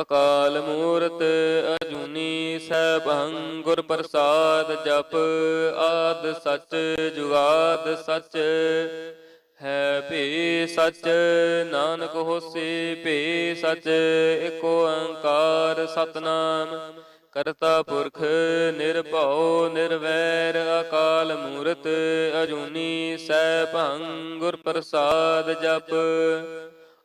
ਅਕਾਲ ਮੂਰਤ ਅਜੂਨੀ ਸੈਭੰ ਗੁਰ ਪ੍ਰਸਾਦ ਜਪ, ਆਦ ਸਚ ਜੁਗਾਦ ਸਚ। ਹੈ ਭੀ ਸਚ, ਨਾਨਕ ਹੋਸੀ ਭੀ ਸਚ ਏਕ ਓੰਕਾਰ ਸਤਨਾਮ। ਕਰਤਾ ਪੁਰਖ ਨਿਰਭਉ ਨਿਰਵੈਰ, ਅਕਾਲ ਮੂਰਤ ਅਜੂਨੀ ਸੈਭੰ ਗੁਰ ਪ੍ਰਸਾਦ ਜਪ।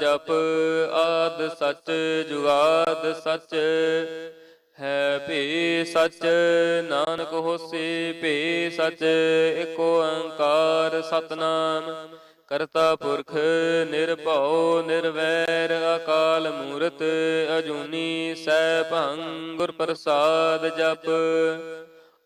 ਜਪ ਆਦ ਸਚ ਜੁਗਾਦ ਸਚ, ਹੈ ਭੀ ਸਚ, ਨਾਨਕ ਹੋਸੀ ਭੀ ਸਚ ਏਕ ਓੰਕਾਰ ਸਤਨਾਮ। ਕਰਤਾ ਪੁਰਖ ਨਿਰਭਉ ਨਿਰਵੈਰ, ਅਕਾਲ ਮੂਰਤ ਅਜੂਨੀ ਸੈਭੰ ਗੁਰ ਪ੍ਰਸਾਦ ਜਪ।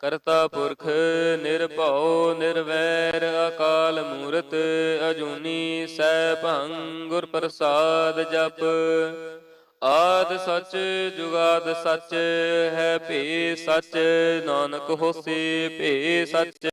ਕਰਤਾ ਪੁਰਖ ਨਿਰਭਉ ਨਿਰਵੈਰ, ਅਕਾਲ ਮੂਰਤ ਅਜੂਨੀ ਸੈਭੰ ਗੁਰ ਪ੍ਰਸਾਦ ਜਪ। ਆਦ ਸਚ ਜੁਗਾਦ ਸਚ, ਹੈ ਭੀ ਸਚ, ਨਾਨਕ ਹੋਸੀ ਭੀ ਸਚ।